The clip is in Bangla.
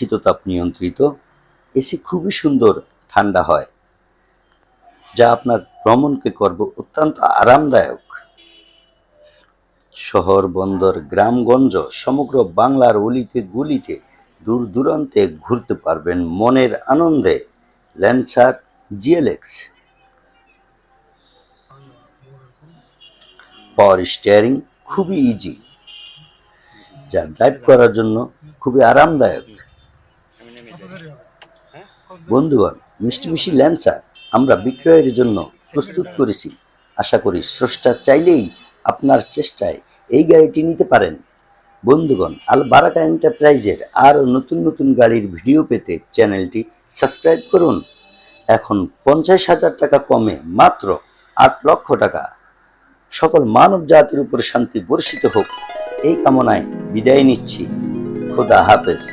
শীততাপ নিয়ন্ত্রিত, এসি খুবই সুন্দর ঠান্ডা হয়, যা আপনার ভ্রমণকে করব অত্যন্ত আরামদায়ক। শহর, বন্দর, গ্রামগঞ্জ, সমগ্র বাংলার অলিতে গুলিতে দূর দূরান্তে ঘুরতে পারবেন মনের আনন্দে ল্যান্সার জিএলএক্স। পাওয়ার স্টিয়ারিং খুবই ইজি যা ড্রাইভ করার জন্য খুবই আরামদায়ক। বন্ধুগণ, মিষ্টি মিষ্টি ল্যান্সার আমরা বিক্রয়ের জন্য প্রস্তুত করেছি। আশা করি স্রষ্টা চাইলেই আপনার চেষ্টায় এই গাড়িটি নিতে পারেন। বন্ধুগণ আল বারাকা এন্টারপ্রাইজের আরও নতুন নতুন গাড়ির ভিডিও পেতে চ্যানেলটি সাবস্ক্রাইব করুন। এখন পঞ্চাশ হাজার টাকা কমে মাত্র আট লক্ষ টাকা। সকল মানব জাতির উপর শান্তি বর্ষিত হোক, এই কামনায় বিদায় নিচ্ছি। খোদা হাফেজ।